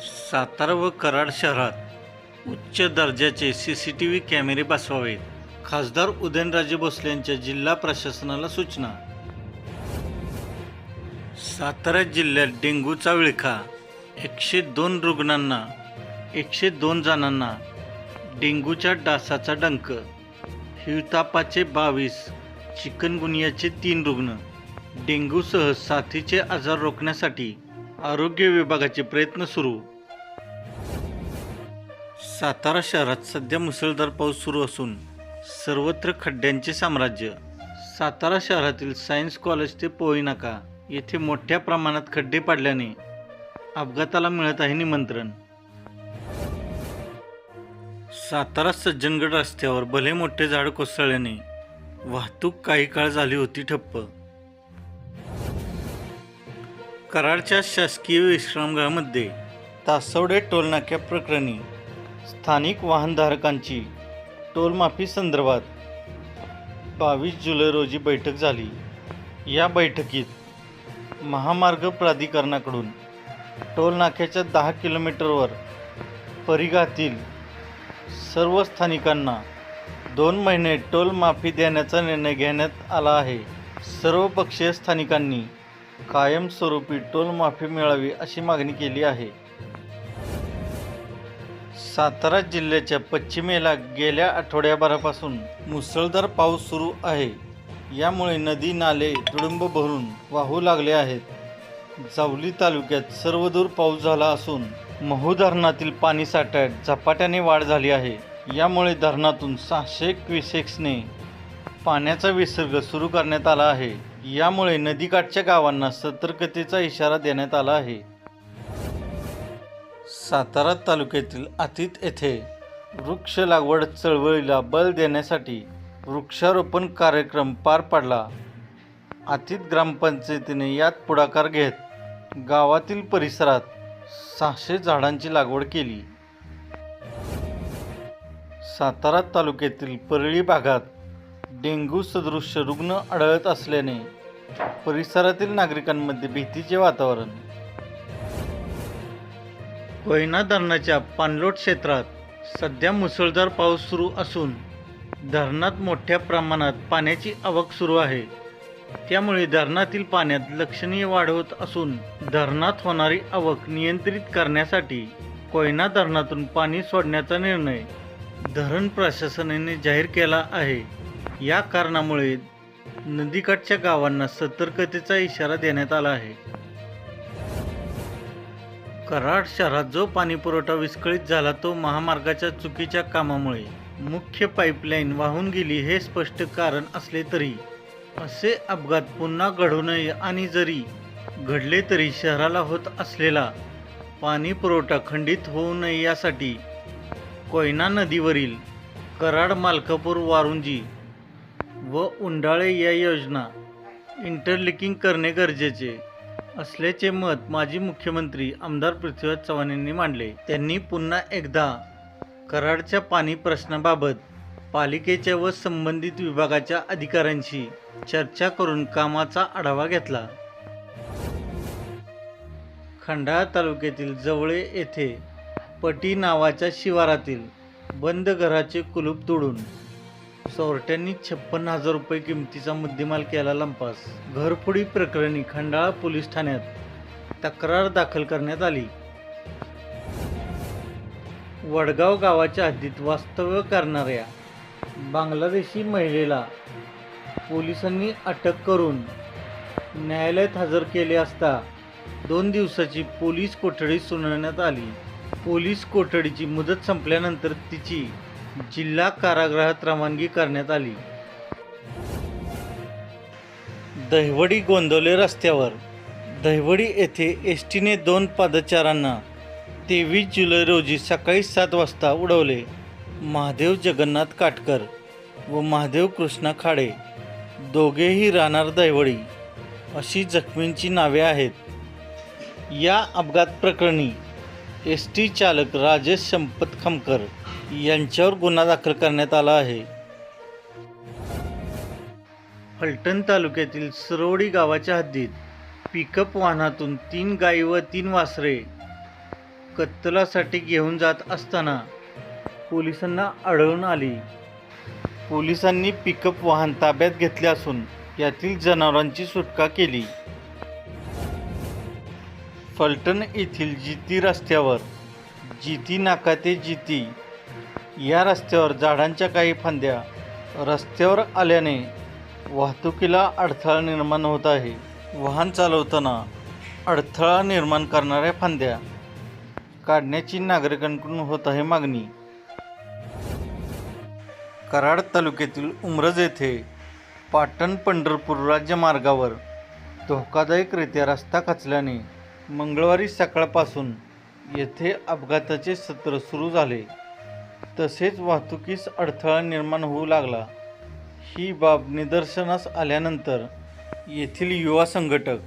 सातारा व कराड शहरात उच्च दर्जाचे सी सी टी व्ही कॅमेरे बसवावेत. खासदार उदयनराजे भोसले यांच्या जिल्हा प्रशासनाला सूचना. सातारा जिल्ह्यात डेंग्यूचा विळखा एकशे दोन रुग्णांना एकशे दोन जणांना डेंग्यूच्या डासाचा डंक हिवतापाचे बावीस चिकनगुनियाचे तीन रुग्ण डेंग्यूसह साथीचे आजार रोखण्यासाठी आरोग्य विभागाचे प्रयत्न सुरू. सातारा शहरात सध्या मुसळधार पाऊस सुरू असून सर्वत्र खड्ड्यांचे साम्राज्य. सातारा शहरातील सायन्स कॉलेज ते पोईनाका येथे मोठ्या प्रमाणात खड्डे पडल्याने अपघाताला मिळत आहे निमंत्रण. सातारा सज्जनगड रस्त्यावर भले मोठे झाड कोसळल्याने वाहतूक काही काळ झाली होती ठप्प. कराडच्या शासकीय विश्रामगृहामध्ये तासवडे टोलनाक्या प्रकरणी स्थानिक वाहनधारकांची टोलमाफी संदर्भात बावीस जुलै रोजी बैठक झाली. या बैठकीत महामार्ग प्राधिकरणाकडून टोलनाक्याच्या दहा किलोमीटरवर परिघातील सर्व स्थानिकांना दोन महिने टोल माफी देण्याचा निर्णय घेण्यात आला आहे. सर्व पक्षीय स्थानिकांनी कायमस्वरूपी टोल माफी मिळावी अशी मागणी केली आहे. सातारा जिल्ह्याच्या पश्चिमेला गेल्या आठवड्याभरापासून मुसळधार पाऊस सुरू आहे. यामुळे नदी नाले तुडुंब भरून वाहू लागले आहेत. जावली तालुक्यात सर्वदूर पाऊस झाला असून महू धरणातील पाणी साठ्यात झपाट्याने वाढ झाली आहे. यामुळे धरणातून सहाशे क्विसेक्सने पाण्याचा विसर्ग सुरू करण्यात आला आहे. यामुळे नदीकाठच्या गावांना सतर्कतेचा इशारा देण्यात आला आहे. सातारा तालुक्यातील आतीत येथे वृक्ष लागवड चळवळीला बल देण्यासाठी वृक्षारोपण कार्यक्रम पार पडला. आतीत ग्रामपंचायतीने यात पुढाकार घेत गावातील परिसरात सहाशे झाडांची लागवड केली. सातारा तालुक्यातील परळी भागात डेंग्यू सदृश्य रुग्ण आढळत असल्याने परिसरातील नागरिकांमध्ये भीतीचे वातावरण. कोयना धरणाच्या पाणलोट क्षेत्रात सध्या मुसळधार पाऊस सुरू असून धरणात मोठ्या प्रमाणात पाण्याची आवक सुरू आहे. त्यामुळे धरणातील पाण्यात लक्षणीय वाढ होत असून धरणात होणारी आवक नियंत्रित करण्यासाठी कोयना धरणातून पाणी सोडण्याचा निर्णय धरण प्रशासनाने जाहीर केला आहे. या कारणामुळे नदीकाठच्या गावांना सतर्कतेचा इशारा देण्यात आला आहे. कराड शहरात जो पाणीपुरवठा विस्कळीत झाला तो महामार्गाच्या चुकीच्या कामामुळे. मुख्य पाईपलाईन वाहून गेली हे स्पष्ट कारण असले तरी असे अपघात पुन्हा घडू नये आणि जरी घडले तरी शहराला होत असलेला पाणी पुरवठा खंडित होऊ नये यासाठी कोयना नदीवरील कराड मालकापूर वारुंजी व उंडाळे या योजना इंटरलिकिंग करणे गरजेचे असल्याचे मत माजी मुख्यमंत्री आमदार पृथ्वीराज चव्हाण यांनी मांडले. त्यांनी पुन्हा एकदा कराडच्या पाणी प्रश्नाबाबत पालिकेच्या व संबंधित विभागाच्या अधिकाऱ्यांशी चर्चा करून कामाचा आढावा घेतला. खंडाळा तालुक्यातील जवळे येथे पटी नावाच्या शिवारातील बंद घराचे कुलूप तोडून चोरट्यांनी छप्पन्न हजार रुपये किमतीचा मुद्देमाल केला लंपास. घरफोडी प्रकरणी खंडाळा पोलीस ठाण्यात तक्रार दाखल करण्यात आली. वडगाव गावाच्या हद्दीत वास्तव्य करणाऱ्या बांगलादेशी महिलेला पोलिसांनी अटक करून न्यायालयात हजर केले असता दोन दिवसाची पोलीस कोठडी सुनावण्यात आली. पोलीस कोठडीची मुदत संपल्यानंतर तिची जिल्हा कारागृहात रवानगी करण्यात आली. दहिवडी गोंदवले रस्त्यावर. दहिवडी येथे एस टीने दोन पादचारांना तेवीस जुलै रोजी सकाळी सात वाजता उडवले. महादेव जगन्नाथ काटकर व महादेव कृष्णा खाडे दोघेही राहणार दहिवडी अशी जखमींची नावे आहेत. या अपघात प्रकरणी एस टी चालक राजेश संपत खमकर यांच्यावर गुन्हा दाखल करण्यात आला आहे. फलटण तालुक्यातील सरवडी गावाच्या हद्दीत पिकअप वाहनातून तीन गायी व तीन वासरे कत्तलासाठी घेऊन जात असताना पोलिसांना आढळून आली. पोलिसांनी पिकअप वाहन ताब्यात घेतले असून यातील जनावरांची सुटका केली. फलटण येथील जिती रस्त्यावर जिती नाका ते जिती या रस्त्यावर झाडांच्या काही फांद्या रस्त्यावर आल्याने वाहतुकीला अडथळा निर्माण होत आहे. वाहन चालवताना अडथळा निर्माण करणाऱ्या फांद्या काढण्याची नागरिकांकडून होत आहे मागणी. कराड तालुक्यातील उमरज येथे पाटण पंढरपूर राज्यमार्गावर धोकादायकरित्या रस्ता खचल्याने मंगळवारी सकाळपासून येथे अपघाताचे सत्र सुरू झाले. तसेच वाहतुकीस अडथळा निर्माण होऊ लागला. ही बाब निदर्शनास आल्यानंतर येथील युवा संघटक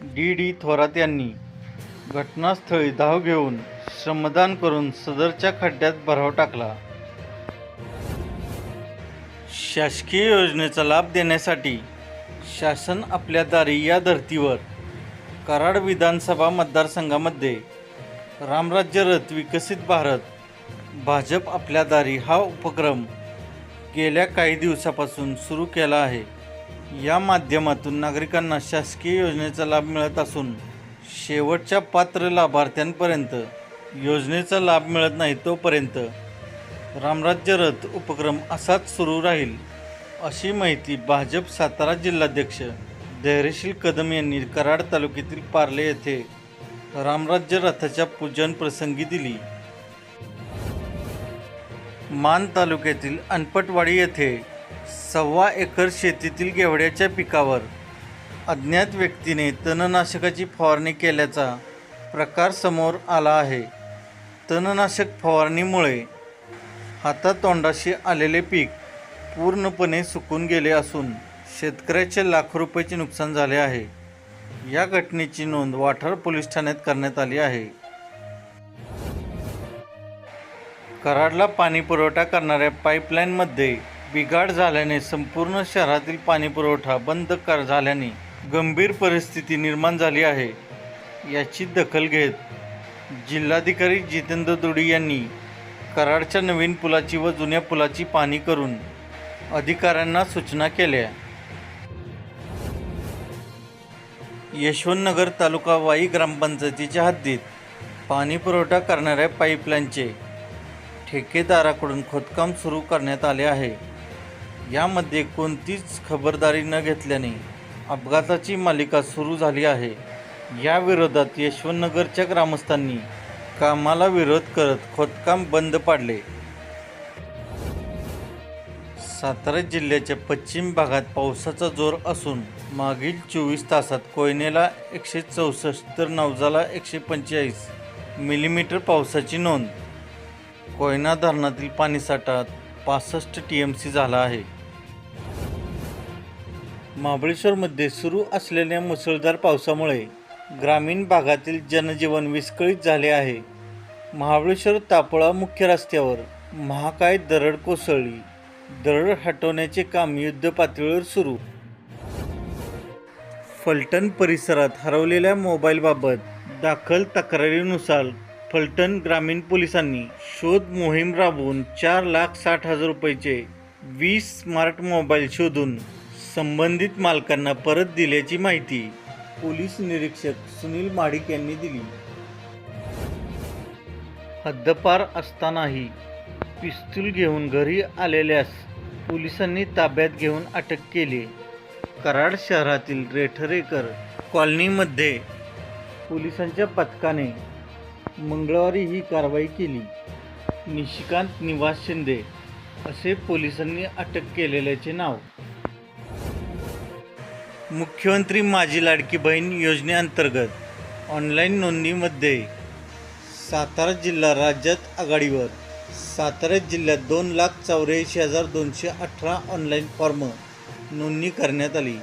डी. डी. थोरात यांनी घटनास्थळी धाव घेऊन श्रमदान करून सदरच्या खड्ड्यात भराव टाकला. शासकीय योजनेचा लाभ देण्यासाठी शासन आपल्या दारी या धर्तीवर कराड विधानसभा मतदारसंघामध्ये रामराज्य रथ विकसित भारत भाजप आपल्या दारी हा उपक्रम गेल्या काही दिवसापासून सुरू केला आहे. या माध्यमातून नागरिकांना शासकीय योजनेचा लाभ मिळत असून शेवटच्या पात्र लाभार्थ्यांपर्यंत योजनेचा लाभ मिळत नाही तोपर्यंत रामराज्य रथ उपक्रम असाच सुरू राहील अशी माहिती भाजप सातारा जिल्हाध्यक्ष धैर्यशील कदम यांनी कराड तालुक्यातील पार्ले येथे रामराज्य रथाच्या पूजन प्रसंगी दिली. मान तालुक्यातील अनपटवाडी येथे सव्वा एकर शेतीतील गेवड्याच्या पिकावर अज्ञात व्यक्तीने तणनाशकाची फवारणी केल्याचा प्रकार समोर आला आहे. तणनाशक फवारणीमुळे हातातोंडाशी आलेले पीक पूर्णपणे सुकून गेले असून शेतकऱ्याचे लाखो रुपयाचे नुकसान झाले आहे. या घटनेची नोंद वाठार पोलीस ठाण्यात करण्यात आली आहे. कराडला पाणी पुरवठा करणाऱ्या पाईपलाईनमध्ये बिघाड झाल्याने संपूर्ण शहरातील पाणी पुरवठा बंद कर झाल्याने गंभीर परिस्थिती निर्माण झाली आहे याची दखल घेत जिल्हाधिकारी जितेंद्र दुडी यांनी कराडच्या नवीन पुलाची व जुन्या पुलाची पाहणी करून अधिकाऱ्यांना सूचना केल्या. यशवंतनगर तालुका वाई ग्रामपंचायतीच्या हद्दीत पाणी पुरवठा करणाऱ्या पाईपलाईनचे ठेकेदाराकडून खोदकाम सुरू करण्यात आले आहे. यामध्ये कोणतीच खबरदारी न घेतल्याने अपघाताची मालिका सुरू झाली आहे. या विरोधात यशवंतनगरच्या ग्रामस्थांनी कामाला विरोध करत खोदकाम बंद पाडले. सातारा जिल्ह्याच्या पश्चिम भागात पावसाचा जोर असून मागील चोवीस तासात कोयनेला एकशे चौसष्ट तर नवजाला एकशे पंचेचाळीस मिलीमीटर पावसाची नोंद कोयना धरणातील पाणीसाठा पासष्ट टी एम सी झाला आहे. महाबळेश्वरमध्ये सुरू असलेल्या मुसळधार पावसामुळे ग्रामीण भागातील जनजीवन विस्कळीत झाले आहे. महाबळेश्वर तापोळा मुख्य रस्त्यावर महाकाय दरड कोसळली. दरड हटवण्याचे काम युद्धपातळीवर सुरू. फलटण परिसरात हरवलेल्या मोबाईलबाबत दाखल तक्रारीनुसार फलटण ग्रामीण पोलिसांनी शोध मोहीम राबवून चार लाख साठ हजार रुपयेचे वीस स्मार्ट मोबाईल शोधून संबंधित मालकांना परत दिल्याची माहिती पोलीस निरीक्षक सुनील माडिक यांनी दिली. हद्दपार असतानाही पिस्तूल घेऊन घरी आलेल्यास पोलिसांनी ताब्यात घेऊन अटक केली. कराड शहरातील रेठरेकर कॉलनीमध्ये पोलिसांच्या पथकाने मंगळवारी ही कारवाई केली. निशिकांत निवास शिंदे असे पोलिसांनी अटक केलेल्याचे नाव. मुख्यमंत्री माझी लाडकी बहीण योजनेअंतर्गत ऑनलाईन नोंदणीमध्ये सातारा जिल्हा राज्यात आघाडीवर. सातारा जिल्ह्यात दोन लाख चौऱ्याऐंशी हजार दोनशे अठरा ऑनलाईन फॉर्म नोंदणी करण्यात आली.